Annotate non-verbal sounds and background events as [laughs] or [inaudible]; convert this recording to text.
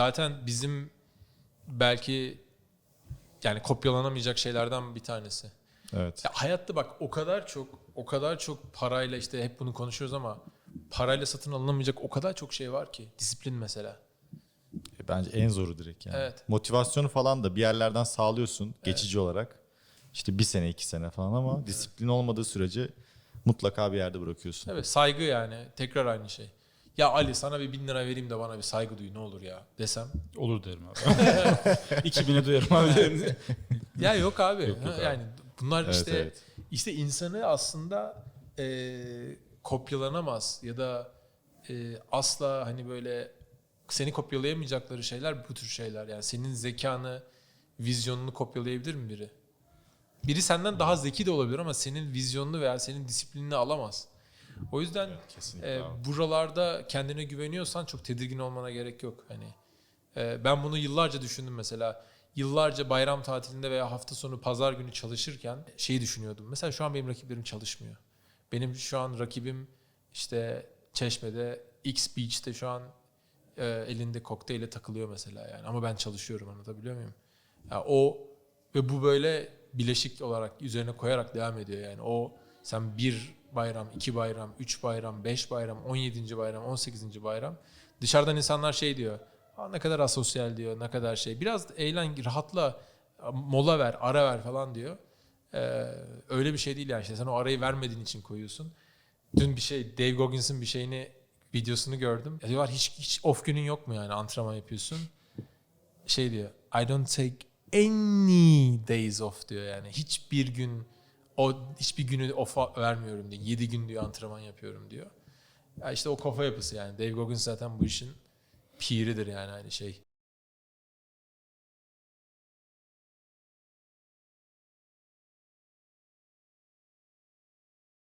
Zaten bizim belki yani kopyalanamayacak şeylerden bir tanesi. Evet. Ya hayatta bak o kadar çok o kadar çok parayla işte hep bunu konuşuyoruz ama parayla satın alınamayacak o kadar çok şey var ki. Disiplin mesela. E, Bence en zoru direkt yani. Evet. Motivasyonu falan da bir yerlerden sağlıyorsun geçici olarak. İşte bir sene iki sene falan ama disiplin olmadığı sürece mutlaka bir yerde bırakıyorsun. Evet saygı yani tekrar aynı şey. Ya Ali sana bir bin lira vereyim de bana bir saygı duy ne olur ya desem. Olur derim abi. [laughs] 2000'e duyarım abi [laughs] derim. Ya yok abi. Yok, yok abi. Yani bunlar Evet, işte evet. işte insanı aslında e, kopyalanamaz ya da e, asla hani böyle seni kopyalayamayacakları şeyler bu tür şeyler. Yani senin zekanı, vizyonunu kopyalayabilir mi biri? Biri senden daha zeki de olabilir ama senin vizyonunu veya senin disiplinini alamaz. O yüzden kesinlikle e, abi. buralarda kendine güveniyorsan çok tedirgin olmana gerek yok. Hani e, ben bunu yıllarca düşündüm mesela. Yıllarca bayram tatilinde veya hafta sonu pazar günü çalışırken şeyi düşünüyordum. Mesela şu an benim rakiplerim çalışmıyor. Benim şu an rakibim işte Çeşme'de X Beach'te şu an e, elinde kokteyle takılıyor mesela yani. Ama ben çalışıyorum anlatabiliyor muyum? Ya o ve bu böyle bileşik olarak üzerine koyarak devam ediyor yani. O sen bir bayram, iki bayram, üç bayram, beş bayram, on yedinci bayram, on sekizinci bayram. Dışarıdan insanlar şey diyor. "Aa, ne kadar asosyal diyor, ne kadar şey. Biraz eğlen, rahatla, mola ver, ara ver falan diyor. Ee, öyle bir şey değil yani. İşte sen o arayı vermediğin için koyuyorsun. Dün bir şey, Dave Goggins'in bir şeyini, videosunu gördüm. Ya diyorlar hiç, hiç off günün yok mu yani antrenman yapıyorsun. Şey diyor, I don't take any days off diyor yani. Hiçbir gün, o hiçbir günü off vermiyorum diyor. 7 gün diyor antrenman yapıyorum diyor. Ya işte o kafa yapısı yani. Dave Goggins zaten bu işin piridir yani hani şey.